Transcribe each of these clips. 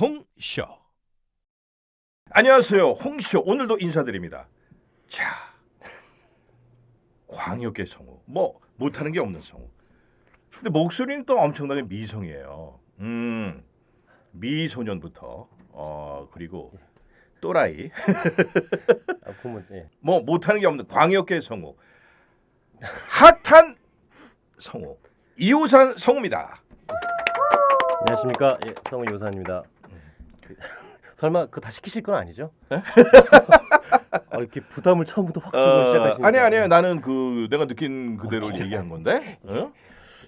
홍쇼. 안녕하세요. 홍쇼. 오늘도 인사드립니다. 자, 광역계 성우. 뭐 못하는 게 없는 성우. 근데 목소리는 또 엄청나게 미성이에요. 음, 미소년부터 어 그리고 또라이. 아, 그러면 예. 뭐 못하는 게 없는 광역계 성우. 핫한 성우. 이호산 성우입니다. 안녕하십니까 예, 성우 요산입니다. 그, 설마 그거 다 시키실 건 아니죠? 네? 아, 이렇게 부담을 처음부터 확 주고 어, 시작하시니까 아니 아니요 나는 그 내가 느낀 그대로 얘기한 건데. 어?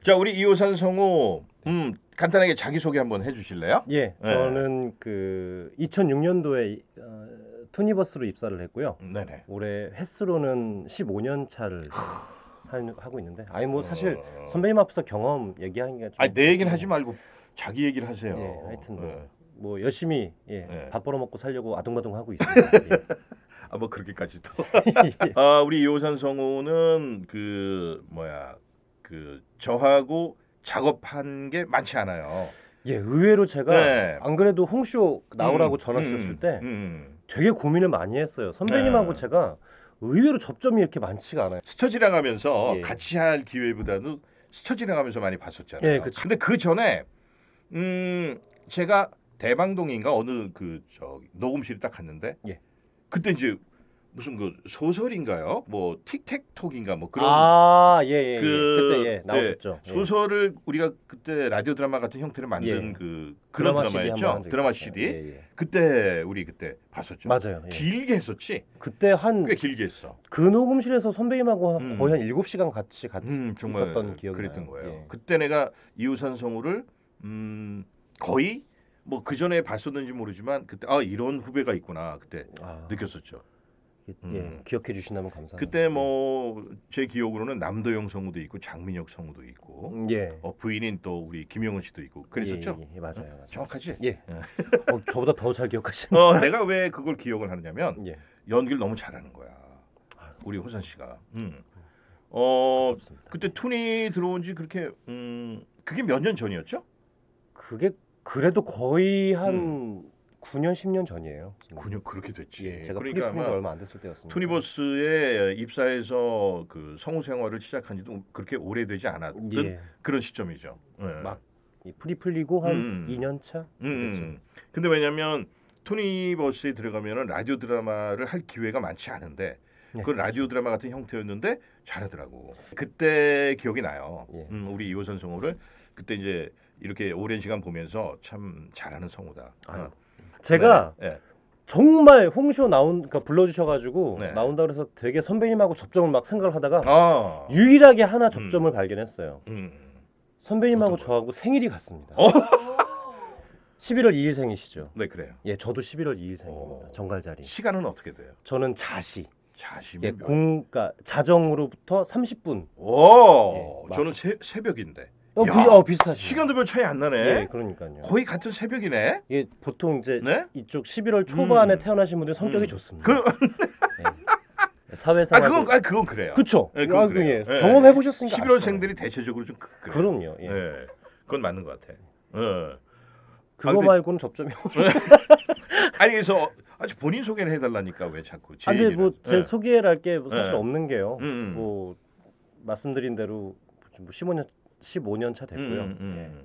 자 우리 이호산 성우 음 간단하게 자기 소개 한번 해주실래요? 예, 저는 그 2006년도에 어, 투니버스로 입사를 했고요. 네네. 올해 횟수로는 15년 차를 한- 하고 있는데, 아니 뭐 사실 어. 선배님 앞에서 경험 얘기하기가 좀 아니 내 얘기는 하지 말고 자기 얘기를 하세요. 예, 하여튼 뭐. 예. 뭐 열심히 예, 네. 밥 벌어 먹고 살려고 아둥바둥 하고 있습니다. 예. 아 뭐 그렇게까지도. 예. 아 우리 이호산 성우는 그 뭐야 그 저하고 작업한 게 많지 않아요. 예, 의외로 제가 네. 안 그래도 홍쇼 나오라고 음, 전화 음, 주셨을 때 음. 되게 고민을 많이 했어요. 선배님하고 네. 제가 의외로 접점이 이렇게 많지가 않아요. 스쳐 지나가면서 예. 같이 할 기회보다도 스쳐 지나가면서 많이 봤었잖아요. 예, 그쵸. 근데 그 전에 음 제가 대방동인가 어느 그저 녹음실에 딱 갔는데 예. 그때 이제 무슨 그 소설인가요? 뭐 틱택톡인가 뭐 그런 아, 예, 예. 예. 그- 그때 예. 네, 예. 소설을 우리가 그때 라디오 드라마 같은 형태로 만든 예. 그 그런 드라마 드라마였죠. 드라마. CD. 예, 예. 그때 우리 그때 봤었죠. 맞아요. 예. 길게 했었지. 그때 한 꽤 길게 했어. 그 녹음실에서 선배님하고 음. 거의 한 7시간 같이 같이 음, 있었던 기억이 그랬던 나요. 거예요. 예. 그때 내가 이우산 성우를 음, 거의 뭐 그 전에 봤었는지 모르지만 그때 아 이런 후배가 있구나 그때 아, 느꼈었죠. 예, 음. 기억해 주신다면 감사합니다. 그때 뭐 제 기억으로는 남도영 성우도 있고 장민혁 성우도 있고 음, 예. 어, 부인인 또 우리 김영은 씨도 있고 그랬었죠. 예, 예, 예, 맞아요. 맞아요. 정확하지? 예. 어, 저보다 더 잘 기억하시네. 어, 내가 왜 그걸 기억을 하느냐면 예. 연기를 너무 잘하는 거야. 우리 호산 씨가. 음. 어. 그때 툰이 들어온 지 그렇게 음 그게 몇 년 전이었죠? 그게 그래도 거의 한 음. 9년 10년 전이에요. 9년 그렇게 됐지. 예, 제가 그러니까 아마 얼마 안 됐을 때였습니다. 투니버스에 입사해서 그 성우 생활을 시작한지도 그렇게 오래되지 않았던 예. 그런 시점이죠. 예. 막 이 프리 풀리고 한 음. 2년 차. 음, 됐죠. 음. 근데 왜냐면 투니버스에 들어가면은 라디오 드라마를 할 기회가 많지 않은데 네, 그 라디오 드라마 같은 형태였는데 잘하더라고. 그때 기억이 나요. 예. 음, 우리 이호선 성우를 그때 이제 이렇게 오랜 시간 보면서 참 잘하는 성우다. 아유, 어. 제가 네. 정말 홍쇼 나온 그러니까 불러주셔가지고 네. 나온다 그래서 되게 선배님하고 접점을 막 생각을 하다가 아. 유일하게 하나 접점을 발견했어요. 음. 선배님하고 어떤 저하고 생일이 같습니다. 어? 11월 2일생이시죠? 네 그래요. 예, 저도 11월 2일생입니다. 어. 정갈자리. 시간은 어떻게 돼요? 저는 자시. 자시면 예, 공, 그러니까 자정으로부터 30분. 오, 예, 저는 새, 새벽인데. 어, 야, 비, 어 비슷하시죠? 시간도 별 차이 안 나네. 예, 그러니까요. 거의 같은 새벽이네. 이게 보통 이제 네? 이쪽 11월 초반에 음. 태어나신 분들 성격이 음. 좋습니다. 그, 예. 아 사회생활 그건, 아 그건 그래요. 그쵸? 예, 그건 아, 그래요. 예. 예. 경험해 보셨으니까 11월생들이 대체적으로 좀 그, 그래요. 그럼요. 예. 예. 그건 맞는 것 같아. 예. 그거 아, 근데- 말고는 접점이 없. 아니 그래서 아주 본인 소개를 해달라니까 왜 자꾸 제 아, 근데 얘기를. 뭐제 예. 소개를 할게 사실 예. 없는 게요. 음, 음. 뭐 말씀드린 대로 뭐 15년 15년 차 됐고요. 음, 음,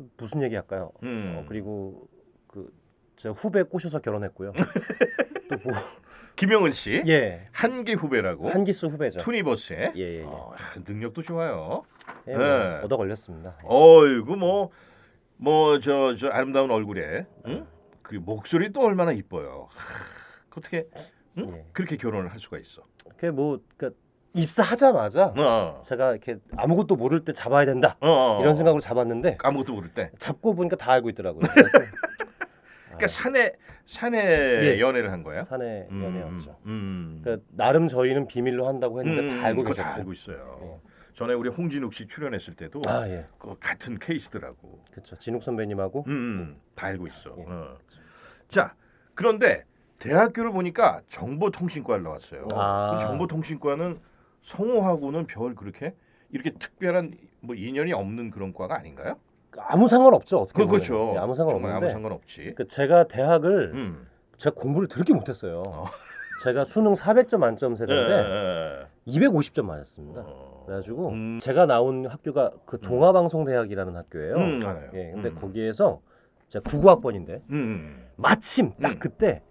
예. 무슨 얘기 할까요? 음. 어, 그리고 그제 후배 꼬셔서 결혼했고요. 또 뭐 김영은 씨 예. 한기 후배라고 한기수 후배죠. 투니버스에 예, 예, 예. 어, 아, 능력도 좋아요. 예, 뭐 네. 얻어 걸렸습니다. 예. 어이구 뭐 뭐 저 저 아름다운 얼굴에 응? 그 목소리 또 얼마나 이뻐요. 하, 어떻게 응? 예. 그렇게 결혼을 할 수가 있어. 그게 뭐 그러니까 입사하자마자 어. 제가 이렇게 아무것도 모를 때 잡아야 된다 어, 어. 이런 생각으로 잡았는데 아무것도 모를 때. 잡고 보니까 다 알고 있더라고요. 그러니까 산에 산에 예. 연애를 한 거야. 산의 음, 연애였죠. 음. 그러니까 나름 저희는 비밀로 한다고 했는데 음, 다 알고 그거 다 계셨고. 알고 있어요. 예. 전에 우리 홍진욱 씨 출연했을 때도 아 예, 그 같은 케이스더라고. 그렇죠. 진욱 선배님하고 음, 음, 다 알고 있어. 예. 어. 자, 그런데 대학교를 보니까 정보통신과를 나왔어요. 아. 그 정보통신과는 성우하고는 별 그렇게 이렇게 특별한 뭐 인연이 없는 그런 과가 아닌가요? 아무 상관없죠. 어떻게 그 보면. 그렇죠. 예, 아무 정말 아무 상관없는데 상관없지. 그 제가 대학을 음. 제가 공부를 그렇게 못했어요. 어. 제가 수능 400점 만점 세대인데 예, 예. 250점 맞았습니다. 어. 그래가지고 음. 제가 나온 학교가 그 동아방송대학이라는 학교예요. 음, 알아요. 예, 근데 음. 거기에서 제가 99학번인데 음. 마침 딱 음. 그때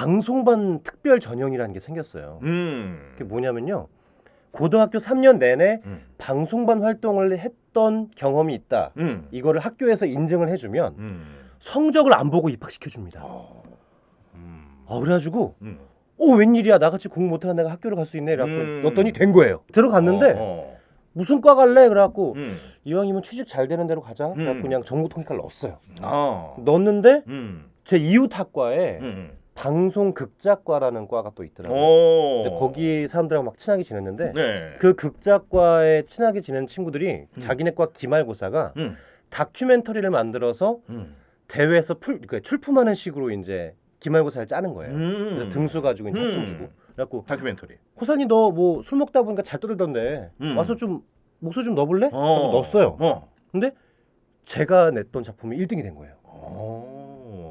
방송반 특별 전형이라는 게 생겼어요. 음. 그게 뭐냐면요. 고등학교 3년 내내 음. 방송반 활동을 했던 경험이 있다. 음. 이거를 학교에서 인증을 해주면 음. 성적을 안 보고 입학시켜 줍니다. 어. 음. 어, 그래가지고 음. 어 웬일이야 나같이 공부 못하는 내가 학교를 갈 수 있네. 그래갖고 음. 넣었더니 된 거예요. 들어갔는데 어, 어. 무슨 과 갈래? 그래갖고 음. 이왕이면 취직 잘 되는 대로 가자. 그래갖고 음. 그냥 정보통신과를 넣었어요. 어. 넣었는데 음. 제 이웃 학과에 음. 방송 극작과라는 과가 또 있더라고요. 오. 근데 거기 사람들하고 막 친하게 지냈는데 네. 그 극작과에 친하게 지내는 친구들이 자기네 과 기말고사가 음. 다큐멘터리를 만들어서 음. 대회에서 풀, 그 출품하는 식으로 이제 기말고사를 짜는 거예요. 음. 그래서 등수 가지고 이제 음. 학점 주고. 그래갖고 다큐멘터리. 호산이 너 뭐 술 먹다 보니까 잘 떠들던데 음. 와서 좀 목소리 좀 넣어볼래? 어. 넣었어요. 어. 근데 제가 냈던 작품이 1등이 된 거예요. 오.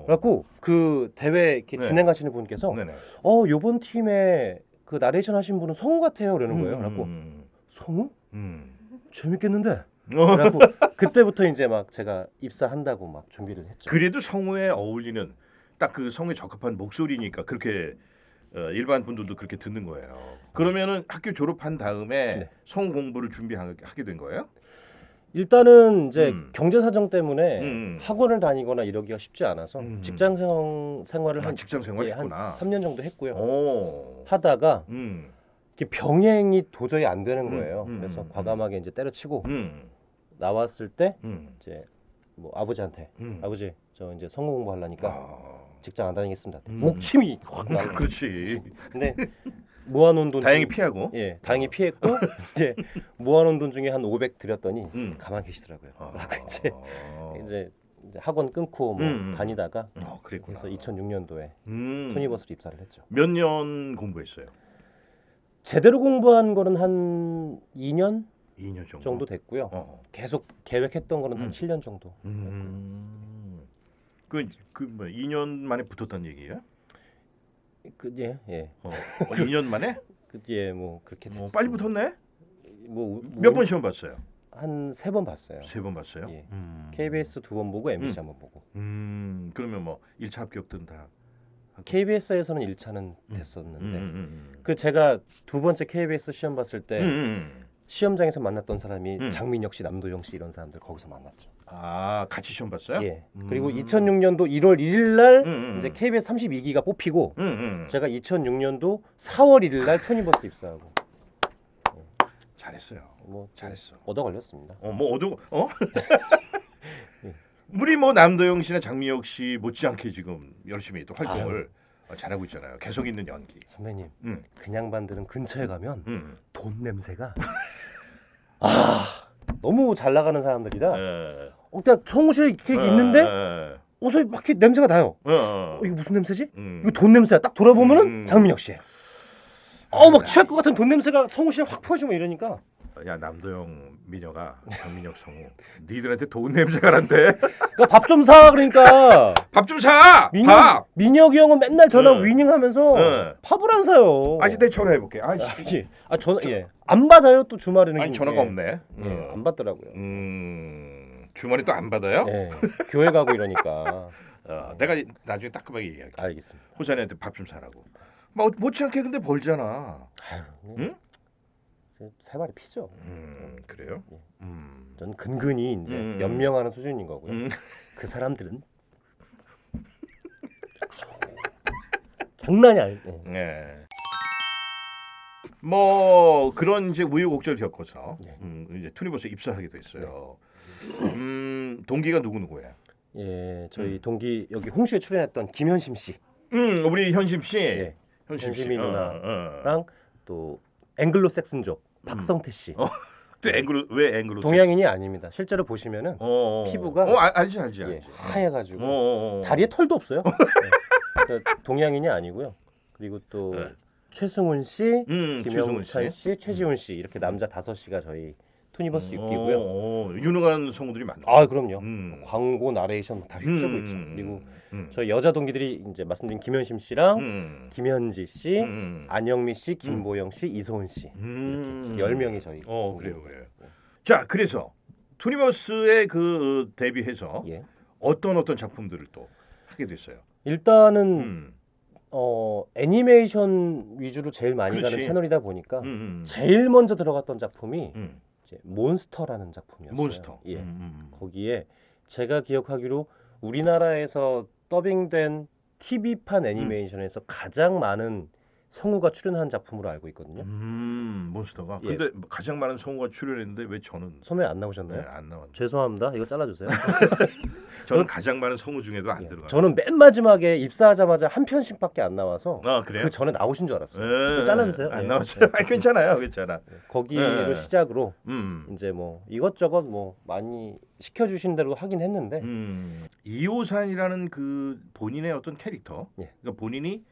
그래갖고 그 대회 이렇게 네. 진행하시는 분께서 네네. 어 요번 팀에 그 나레이션 하신 분은 성우 같아요 그러는 거예요. 그래갖고 음. 성우? 음. 재밌겠는데? 어. 그래갖고 그때부터 이제 막 제가 입사한다고 막 준비를 했죠. 그래도 성우에 어울리는 딱 그 성우에 적합한 목소리니까 그렇게 어, 일반 분들도 그렇게 듣는 거예요. 그러면은 학교 졸업한 다음에 네. 성우 공부를 준비하게 된 거예요? 일단은 이제 음. 경제 사정 때문에 음. 학원을 다니거나 이러기가 쉽지 않아서 음. 직장 생- 생활을 아, 한, 직장 예, 생활했구나. 한 3년 정도 했고요. 오. 하다가 음. 이게 병행이 도저히 안 되는 음, 거예요. 음, 그래서 음, 과감하게 이제 때려치고 음. 나왔을 때 음. 이제 뭐 아버지한테 음. 아버지 저 이제 성우 공부하려니까 아. 직장 안 다니겠습니다. 음. 목침이 확 나는 거예요. 그렇지. 근데 모아놓은 돈 다행히 중- 피하고. 예 다행히 피했고 이제 모아놓은 돈 중에 한 500 드렸더니 음. 가만 계시더라고요. 아. 이제 이제 이제 학원 끊고 뭐 음, 음. 다니다가 어, 그랬구나. 그래서 2006년도에 음. 투니버스로 입사를 했죠. 몇 년 공부했어요? 제대로 공부한 거는 한 2년 2년 정도. 정도 됐고요. 어. 계속 계획했던 거는 음. 한 7년 정도. 음. 그그뭐 2년 만에 붙었다는 얘기예요? 그, 예, 예. 어. 어, 2년 만에? 그, 예, 뭐 그렇게 뭐 됐습니다. 빨리 붙었네? 뭐, 몇 번 시험 봤어요? 한 세 번 봤어요. 세 번 봤어요? 예. 음. KBS 두 번 보고 MBC 음. 한번 보고. 음. 그러면 뭐 1차 합격든 다. KBS에서는 1차는 음, 됐었는데 음, 음, 그 제가 두 번째 KBS 시험 봤을 때. 시험장에서 만났던 사람이 음. 장민혁 씨, 남도영 씨 이런 사람들 거기서 만났죠. 아 같이 시험 봤어요? 예. 음. 그리고 2006년도 1월 1일 날 음, 음, 이제 음. KBS 32기가 뽑히고 음, 음. 제가 2006년도 4월 1일 날 투니버스 입사하고 잘했어요. 뭐 잘했어. 얻어 걸렸습니다. 어, 뭐 어두 어? 예. 우리 뭐 남도영 씨나 장미혁 씨 못지않게 지금 열심히 또 활동을 어, 잘하고 있잖아요. 계속 있는 연기. 선배님, 음, 그냥 반들은 근처에 가면 음. 돈 냄새가 아 너무 잘 나가는 사람들이다. 에, 어, 그냥 성우실 이렇게 에, 있는데 에, 어서 막 이렇게 냄새가 나요. 에, 어, 어, 이거 무슨 냄새지? 음. 이거 돈 냄새야. 딱 돌아보면은 음. 장민혁 씨. 어막 취할 것 같은 돈 냄새가 성우실 확 퍼지고 이러니까 야 남도영 미녀가 장민혁 성우 니들한테 돈 냄새가 난대. 그러니까 밥 좀 사 그러니까 밥 좀 사. 민혁 밥. 민혁이 형은 맨날 전화 네. 위닝하면서 네. 밥을 안 사요. 아직 내 전화해 볼게. 아, 아니, 아 전화 예안 받아요 또 주말에는 아니 예. 전화가 없네. 예, 음. 안 받더라고요. 음. 주말에 또 안 받아요? 예, 교회 가고 이러니까 어, 내가 나중에 따끔하게 얘기할게. 알겠습니다. 호산이한테 밥 좀 사라고. 뭐 못지않게 근데 벌잖아. 아유, 응? 제- 세 발이 피죠. 음 그래요? 예. 음. 전 근근히 이제 음. 연명하는 수준인 거고요. 음. 그 사람들은 장난이 아니. 예. 예. 뭐 그런 이제 우여곡절 겪어서 네. 음, 이제 투니버스 입사하게 됐어요. 음 동기가 누구 누구예요? 예, 저희 음. 동기 여기 홍수에 출연했던 김현심 씨랑 음 우리 현심 씨. 예, 현심 씨. 현심이 어, 누나. 어. 또 앵글로색슨족 박성태 씨. 어, 또 앵글로 왜 앵글로? 동양인이 아닙니다. 실제로 보시면은 어, 어. 피부가- 어 알- 알지 알지 예, 알지. 하얘가지고 어, 어, 어. 다리에 털도 없어요. 네. 그러니까 동양인이 아니고요. 그리고 또 네. 최승훈 씨, 음, 최승훈 김영찬 씨. 씨, 최지훈 씨 이렇게 남자 다섯 씨가 저희 투니버스 어, 6기고요. 어, 유능한 성우들이 많네. 아 그럼요. 음. 광고 나레이션 다 휩쓸고 음, 있죠. 음, 그리고 음. 저희 여자 동기들이 이제 말씀드린 김현심 씨랑 음. 김현지 씨, 음. 안영미 씨, 김보영 씨, 이소은 씨 음. 이렇게 열 명이 저희. 어 그래요 그래요. 자 그래서 투니버스에 그 데뷔해서 예. 어떤 어떤 작품들을 또 하게 됐어요. 일단은 음. 어 애니메이션 위주로 제일 많이 가는 그렇지. 채널이다 보니까 음, 음. 제일 먼저 들어갔던 작품이 음. 이제 몬스터라는 작품이었어요. 몬스터. 예. 음, 음. 거기에 제가 기억하기로 우리나라에서 더빙된 TV판 애니메이션에서 가장 많은 성우가 출연한 작품으로 알고 있거든요. 음, 몬스터가. 예. 근데 가장 많은 성우가 출연했는데 왜 저는 소매 안 네, 나오셨나요? 안 나왔나요? 죄송합니다. 이거 잘라주세요. 저는 가장 많은 성우 중에도 안 예. 들어가요. 저는 맨 마지막에 입사하자마자 한 편씩밖에 안 나와서 아 그래요? 그 전에 나오신 줄 알았어요. 예. 이거 잘라주세요. 안 예. 나왔어요. 예. 아, 괜찮아요, 괜찮아. 거기로 예. 시작으로 음. 이제 뭐 이것저것 뭐 많이 시켜주신 대로 하긴 했는데 음. 이호산이라는 그 본인의 어떤 캐릭터, 예. 그러니까 본인이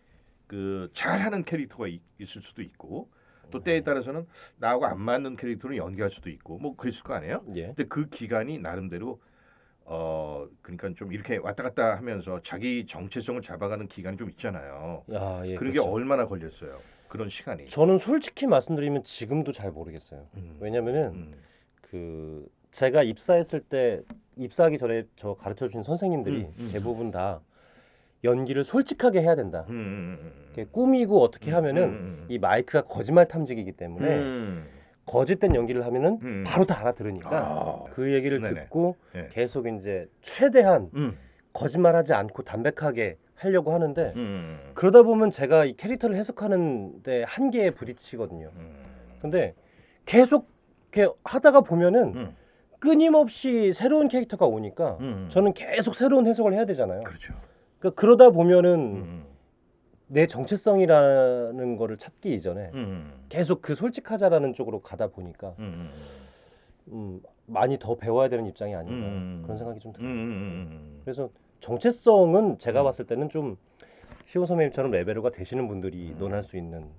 그 잘하는 캐릭터가 있, 을 수도 있고 네. 또 때에 따라서는 나하고 안 맞는 캐릭터를 연기할 수도 있고 뭐 그랬을 거 아니에요? 예. 근데 그 기간이 나름대로 어 그러니까 좀 이렇게 왔다 갔다 하면서 자기 정체성을 잡아가는 기간이 좀 있잖아요. 야, 예, 그런 그렇죠. 게 얼마나 걸렸어요? 그런 시간이. 저는 솔직히 말씀드리면 지금도 잘 모르겠어요. 음. 왜냐면은 음. 그 제가 입사했을 때 입사하기 전에 저 가르쳐 주신 선생님들이 음, 음. 대부분 다 연기를 솔직하게 해야 된다. 음, 음, 음. 이렇게 꾸미고 어떻게 하면은 음, 음, 음. 이 마이크가 거짓말 탐지기이기 때문에 음. 거짓된 연기를 하면은 음. 바로 다 알아들으니까 아. 그 얘기를 네네. 듣고 예. 계속 이제 최대한 음. 거짓말하지 않고 담백하게 하려고 하는데 음. 그러다 보면 제가 이 캐릭터를 해석하는데 한계에 부딪히거든요. 음. 근데 계속 이렇게 하다가 보면은 음. 끊임없이 새로운 캐릭터가 오니까 음. 저는 계속 새로운 해석을 해야 되잖아요. 그렇죠. 그러니까 그러다 보면은 음. 내 정체성이라는 거를 찾기 이전에 음. 계속 그 솔직하자라는 쪽으로 가다 보니까 음. 음, 많이 더 배워야 되는 입장이 아닌가 음. 그런 생각이 좀 음. 들어요. 음. 그래서 정체성은 제가 음. 봤을 때는 좀 시호 선배님처럼 레벨로가 되시는 분들이 음. 논할 수 있는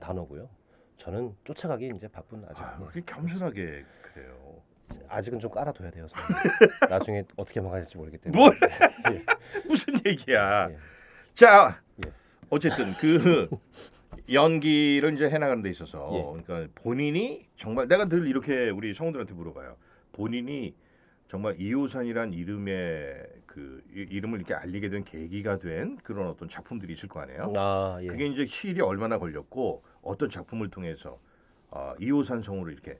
단어고요. 저는 쫓아가기 이제 바쁜 아직 아, 그렇게 겸손하게 그래요. 아직은 좀 깔아둬야 돼요. 선배님. 나중에 어떻게 막아질지 모르기 때문에. 뭘 예. 얘기야? 예. 자, 예. 어쨌든 그 연기를 이제 해나가는 데 있어서 예. 그러니까 본인이 정말 내가 늘 이렇게 우리 성우들한테 물어봐요. 본인이 정말 이호산이란 이름의 그 이- 이름을 이렇게 알리게 된 계기가 된 그런 어떤 작품들이 있을 거 아니에요? 아 예. 그게 이제 시일이 얼마나 걸렸고 어떤 작품을 통해서 어, 이호산 성우를 이렇게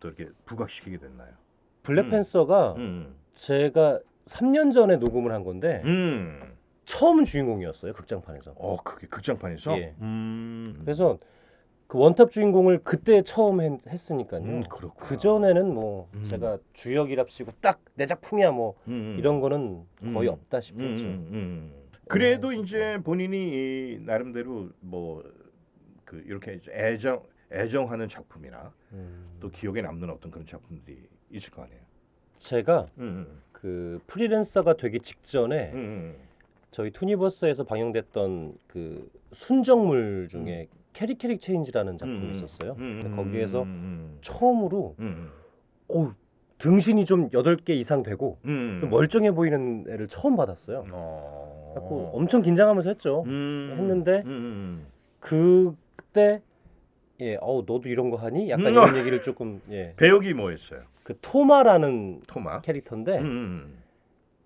또 이렇게 부각시키게 됐나요? 블랙팬서가 음. 제가 3년 전에 녹음을 한 건데 음. 처음 주인공이었어요 극장판에서. 어, 그게 극장판에서. 예. 음. 그래서 그 원탑 주인공을 그때 처음 했, 했으니까요. 음, 그렇구나. 그 전에는 뭐 음. 제가 주역이랍시고 딱 내 작품이야 뭐 음, 음. 이런 거는 거의 음. 없다시피 음, 했죠. 음, 음. 그래도 어, 이제 본인이 이 나름대로 뭐 그 이렇게 애정 애정하는 작품이나 음. 또 기억에 남는 어떤 그런 작품들이 있을 거 아니에요. 제가 음, 그 프리랜서가 되기 직전에 음, 음, 저희 투니버스에서 방영됐던 그 순정물 중에 캐릭캐릭 체인지라는 작품이 음, 있었어요. 음, 근데 음, 거기에서 음, 처음으로 음, 어 등신이 좀 여덟 개 이상 되고 음, 좀 멀쩡해 보이는 애를 처음 받았어요. 어. 그래갖고 엄청 긴장하면서 했죠. 음, 했는데 음, 음, 그때 예, 어우 너도 이런 거 하니? 약간 음. 이런 얘기를 조금 예, 배역이 뭐였어요? 그 토마라는 토마. 캐릭터인데 음, 음,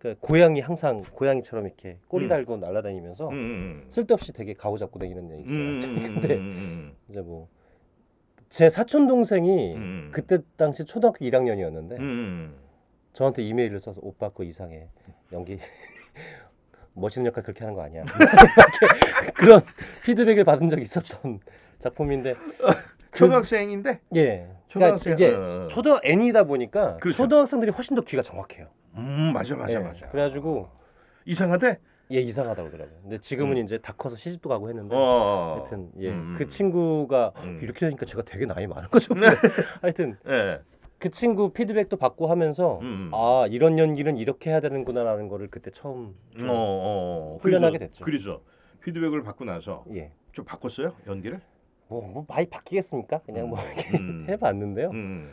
그 고양이 항상 고양이처럼 이렇게 꼬리 음. 달고 날아다니면서 음, 음, 쓸데없이 되게 가오 잡고 다니는 애 있어요. 음, 음, 근데 음, 이제 뭐 제 사촌 동생이 음. 그때 당시 초등학교 1학년이었는데 음, 음. 저한테 이메일을 써서 오빠 그거 이상해 연기 멋있는 역할 그렇게 하는 거 아니야 그런 피드백을 받은 적이 있었던 작품인데 그- 초등학생인데 예 그러니까 초등학생 이게 어, 어. 초등 N이다 보니까 그렇죠. 초등학생들이 훨씬 더 귀가 정확해요 음 맞아 맞아 예, 맞아. 그래가지고 이상하대. 얘 이상하다고 그러더라고요 근데 지금은 이제 다 커서 시집도 가고 했는데 어. 하여튼 예, 음. 그 친구가 음. 이렇게 되니까 제가 되게 나이 많은 거죠. 근데 하여튼 예. 그 친구 피드백도 받고 하면서 음. 아 이런 연기는 이렇게 해야 되는구나라는 거를 그때 처음 좀 어, 어. 훈련하게 그래서- 됐죠. 그래서 피드백을 받고 나서 예. 좀 바꿨어요 연기를? 뭐, 뭐 많이 바뀌겠습니까? 그냥 뭐 음. 해봤는데요. 음.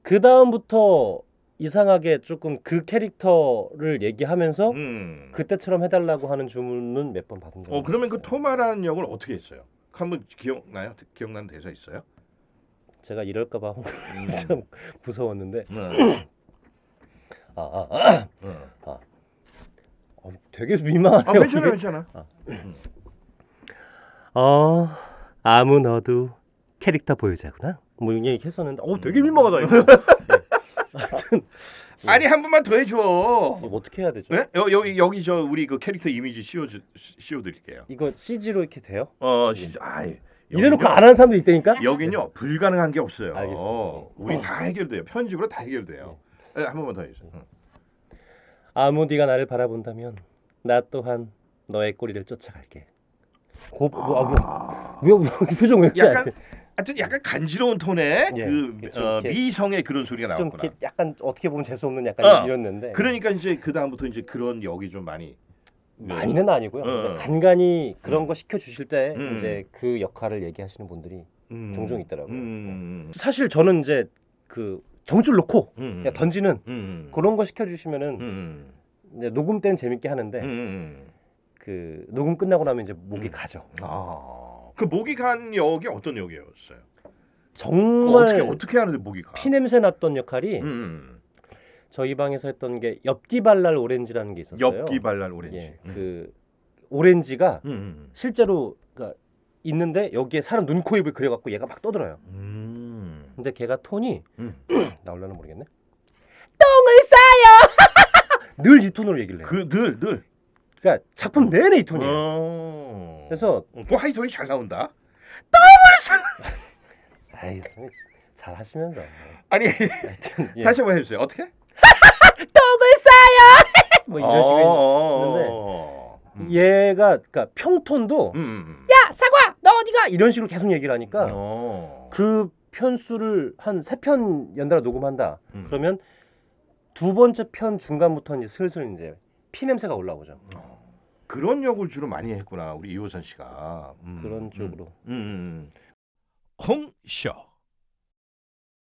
그 다음부터 이상하게 조금 그 캐릭터를 얘기하면서 음. 그때처럼 해달라고 하는 주문은 몇 번 받은 적이 어 그러면 그 있었어요. 토마라는 역을 어떻게 했어요? 한번 기억나요? 기억나는 대사 있어요? 제가 이럴까봐 음. 참 무서웠는데 네. 아, 아, 아. 네. 어, 되게 민망하네요. 아 괜찮아. 괜찮아. 어 아무 너도 캐릭터 보유자구나. 뭐 이런 얘기 했었는데 어 되게 음. 민망하다 이거. 네. 하여튼 아니 한 번만 더 해줘. 이거 어떻게 해야 되죠? 네? 여, 여기 여기 저 우리 그 캐릭터 이미지 씌워 씌워 드릴게요. 이거 CG로 이렇게 돼요? 어 진짜 아 이래놓고 안 하는 사람도 있다니까? 여긴요 불가능한 게 없어요. 알겠습니다. 어, 우리 다 해결돼요. 편집으로 다 해결돼요. 네, 한 번만 더 해주세요. 응. 아무 네가 나를 바라본다면 나 또한 너의 꼬리를 쫓아갈게. 고, 뭐, 아, 뭐, 왜, 왜, 표정 왜 그래? 약간 하여튼 약간 간지러운 톤의 예, 그 좀 어, 이렇게- 미성의 그런 소리가 좀 나왔구나. 이렇게 약간 어떻게 보면 재수 없는 약간 어, 이랬는데 그러니까 이제 그 다음부터 이제 그런 역이 좀 많이 많이는 아니고요. 어, 이제 어. 간간히 그런 음. 거 시켜 주실 때 음. 이제 그 역할을 얘기하시는 분들이 음, 종종 있더라고요. 음, 사실 저는 이제 그 정줄 놓고 음, 그냥 던지는 음, 그런 거 시켜 주시면은 음, 이제 녹음 때는 재밌게 하는데 음, 음. 그 녹음 끝나고 나면 이제 목이 음. 가죠. 아, 그 목이 간 역이 어떤 역이었어요? 그 정말 어떻게 어떻게 하는데 목이 가? 피 냄새 났던 역할이 음, 저희 방에서 했던 게 엽기 발랄 오렌지라는 게 있었어요. 엽기 발랄 오렌지. 예, 음. 그 오렌지가 음, 음, 실제로 그러니까 있는데 여기에 사람 눈, 코, 입을 그려갖고 얘가 막 떠들어요. 음. 근데 걔가 톤이 음. 나올려나 모르겠네. 똥을 싸요. 늘 이 톤으로 얘기를 해요. 그 늘 늘. 그러니까 작품 내내 이 톤이에요. 어. 그래서 그 하이톤이 잘 나온다. 아이 잘 하시면서 아니 하여튼 예. 다시 한번 해주세요. 어떻게? 똥을 싸요. 뭐 이런 식으로 어, 음. 얘가 그러니까 평톤도 음, 음. 야 사과 너 어디가 이런 식으로 계속 얘기를 하니까 어. 그 편수를 한 세 편 연달아 녹음한다. 음. 그러면 두 번째 편 중간부터 이제 슬슬 이제 피 냄새가 올라오죠. 그런 역을 주로 많이 했구나 우리 이호선 씨가 음, 그런 쪽으로. 음, 음, 음. 홍쇼